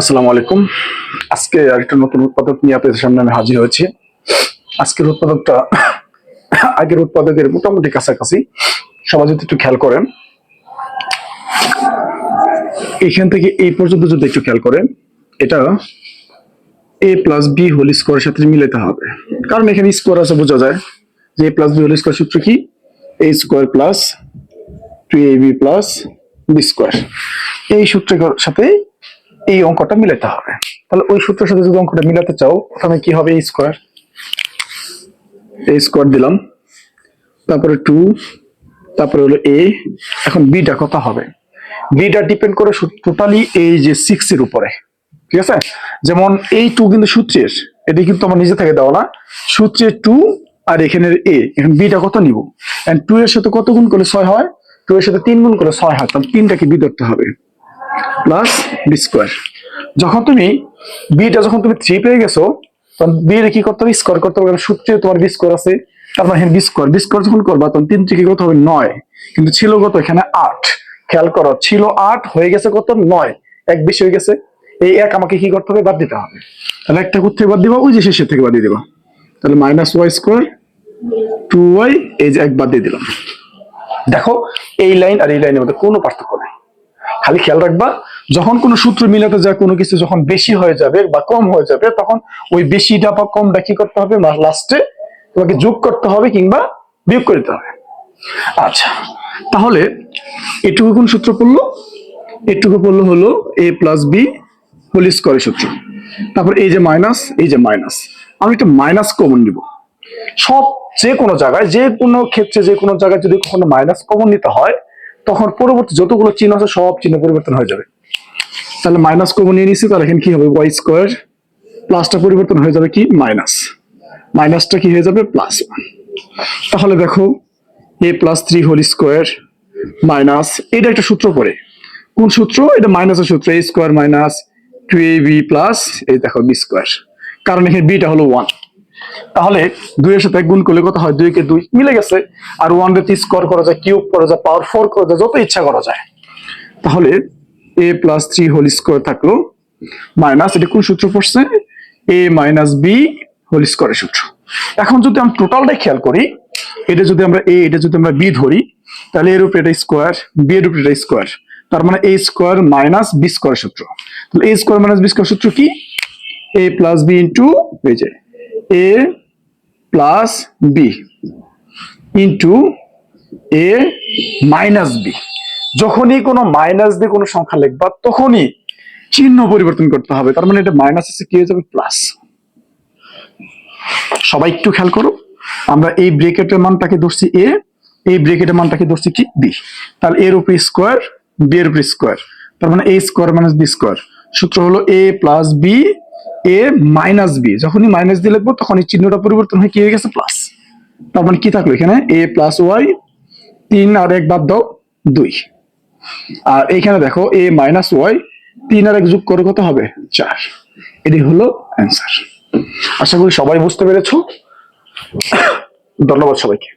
আসসালামু আলাইকুম। আজকে আরেকটা নতুন উৎপাদক নিয়ে আপনাদের সামনে আমি হাজির হয়েছি। আজকের উৎপাদকটা আগের উৎপাদকের মোটামুটি কাছাকাছি। সবাই যদি একটু খেয়াল করেন, এখান থেকে এই পর্যন্ত যদি একটু খেয়াল করেন, এটা এ প্লাস বি হোল স্কোয়ারের সাথে মিলাতে হবে। কারণ এখানে স্কোয়ার আছে, বোঝা যায় যে A plus B whole square সূত্র কি? A square plus two A B plus B square এই সূত্রের সাথে এই অঙ্কটা মিলাতে হবে। তাহলে ওই সূত্রের সাথে যদি অঙ্কটা মিলাতে চাও প্রথমে কি হবে স্কোয়ার এ স্কোয়ার দিলাম। তারপরে টু তারপরে হলো এ এখন বিটা কত হবে? বিটা ডিপেন্ড করে টোটালি এই যে সিক্স এর উপরে। ঠিক আছে? যেমন এই টু কিন্তু সূত্রের, এটি কিন্তু আমার নিজে থেকে দেওয়া না। সূত্রের টু আর এখানের এ এখন বিটা কত নিব? টু এর সাথে কত গুণ করলে ছয় হয়? টু এর সাথে তিন গুণ করলে ছয় হয়। তাহলে তিনটাকে বি ধরতে হবে। প্লাস বি স্কোয়ার যখন তুমি বিটা যখন তুমি থ্রি পেয়ে গেছো, তখন বি কি করতে হবে? স্কোয়ার করতে হবে। কারণ সূত্রে তোমার বি স্কোয়ার আছে তার মানে বি স্কোয়ার বি স্কোয়ার যখন করবা, তখন তিন থেকে কত হবে নয়। কিন্তু ছিল কত? এখানে আট। খেয়াল করো, ছিল আট, হয়ে গেছে কত? নয়। এক বেশি হয়ে গেছে। এই এক আমাকে কি করতে হবে? বাদ দিতে হবে। তাহলে একটা কোথেকে বাদ দিবা? ওই যে শেষের থেকে বাদ দিয়ে দিবা। তাহলে minus Y square two Y এই যে এক বাদ দিয়ে দিলাম। দেখো, এই লাইন আর এই লাইনের মধ্যে কোনো পার্থক্য নেই। খালি খেয়াল রাখবা, যখন কোনো সূত্র মিলাতে যায়, কোনো কিছু যখন বেশি হয়ে যাবে বা কম হয়ে যাবে, তখন ওই বেশিটা বা কমটা কি করতে হবে? লাস্টে তোমাকে যোগ করতে হবে কিংবা বিয়োগ করে দিতে হবে। আচ্ছা তাহলে এটুকু কোন সূত্র পড়ল? এটুকু পড়ল হলো এ প্লাস বি হোল স্কোয়ারের সূত্র। তারপর এই যে মাইনাস এই যে মাইনাস আমি একটা মাইনাস কমন নিব। সব যে কোনো জায়গায়, যে কোনো ক্ষেত্রে, যে কোনো জায়গায় যদি কখনো মাইনাস কমন নিতে হয় তখন পরবর্তী যতগুলো চিহ্ন আছে সব চিহ্ন পরিবর্তন হয়ে যাবে। তাহলে মাইনাস কমন নিয়ে নিচ্ছি তাহলে এখানে কি হবে? ওয়াই স্কোয়ার প্লাসটা পরিবর্তন হয়ে যাবে কি? মাইনাস মাইনাসটা কি হয়ে যাবে? প্লাস তাহলে দেখো A plus three whole square minus এটা একটা সূত্র পড়ে। কোন সূত্র? এটা মাইনাসের সূত্র A square minus two A B plus এই দেখো বি স্কোয়ার কারণ এখানে বিটা হলো ওয়ান তাহলে দুইয়ের সাথে গুণ করলে কত হয়? দুই কে দুই মিলে গেছে। আর ওয়ান রেতে স্কোয়ার করা যায় কিউব করা যায় পাওয়ার ফোর করা যায়, যত ইচ্ছা করা যায়। তাহলে A plus three whole square থাকল মাইনাস এটা কোন সূত্র পড়ছে? এ মাইনাস বি হোল স্কোয়ারের সূত্র। এখন যদি আমি টোটালটাই খেয়াল করি, এটা যদি আমরা এ এটা যদি আমরা বি ধরি, তাহলে এর উপরে এটা স্কোয়ার বি এর উপরে এটা স্কোয়ার তার মানে A square minus B square সূত্র। তাহলে A square minus B square সূত্র কি? এ প্লাস বি ইন্টু এই যে A plus B into A minus B যখনই কোনো মাইনাস দিয়ে কোনো সংখ্যা লিখবা, তখনই চিহ্ন পরিবর্তন করতে হবে। তার মানে এটা মাইনাস এসে কি হয়ে যাবে? প্লাস সবাই একটু খেয়াল করো। আমরা এই ব্রেকেটের মানটাকে ধরছি এ এই ব্রেকেটের মানটাকে ধরছি কি? বি তাহলে এর উপরে স্কোয়ার বি এর উপরে স্কোয়ার তার মানে A square minus B square সূত্র হলো A plus B A minus B যখনই মাইনাস দিয়ে লিখব তখন এই চিহ্নটা পরিবর্তন হয়ে কি হয়ে গেছে? প্লাস তার মানে কি থাকল এখানে? এ প্লাস ওয়াই তিন আর এক বাদ দাও, দুই। আর এইখানে দেখো এ মাইনাস ওয়াই তিন আর এক যোগ করে, কত হবে? চার। এটি হলো অ্যান্সার আশা করি সবাই বুঝতে পেরেছ। ধন্যবাদ সবাইকে।